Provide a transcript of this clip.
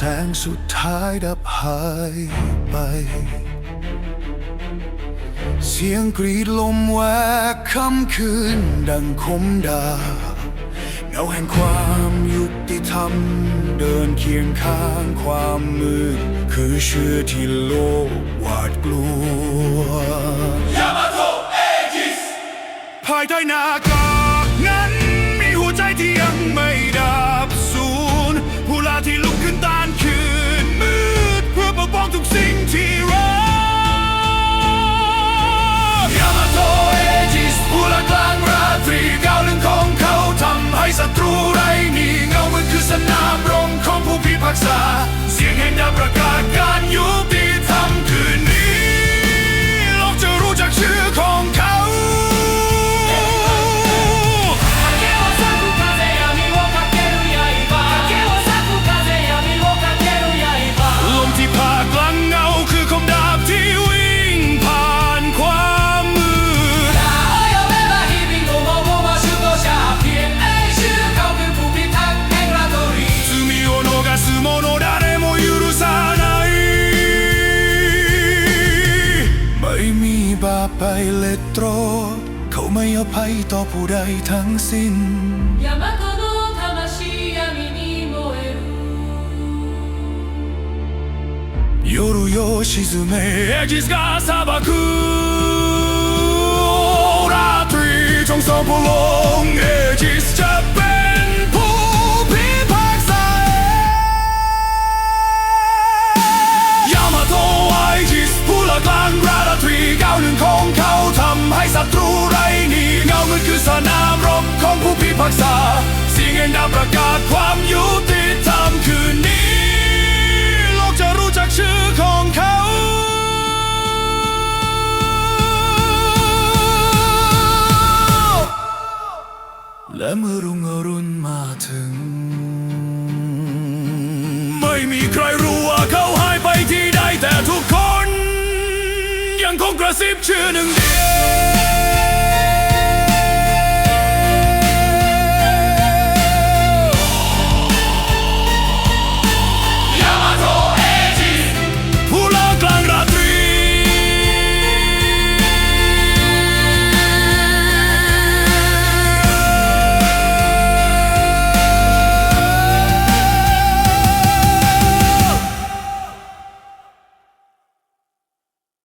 แสงสุดท้ายดับหายไป เสียงกรีดลมแวกค่ำคืนดังคมดาเงาแห่งความยุติธรรม เดินเคียงข้างความมืด คือเชื่อที่โลกหวาดกลัวยามาโตเอจิสภายใต้หน้ากากนั้น มีหัวใจที่ยังไม่ดับสูญผู้ลาที่ลุกขึ้นตาำใไปเลตโร เขาไม่อภัยต่อผู้ใดทั้งสิ้น 大和の魂闇に燃える夜よ沈めエジスが裁く ศัตรูไรนีเงามันคือสนามรบของผู้พิพากษา เสียงแห่งดาประกาศความยุติธรรมคืนนี้ โลกจะรู้จักชื่อของเขาและเมื่อรุ่งอรุณมาถึง ไม่มีใครรู้ว่าเขาหายไปที่ใดแต่ทุกคน ยังคงกระซิบชื่อหนึ่งเดียว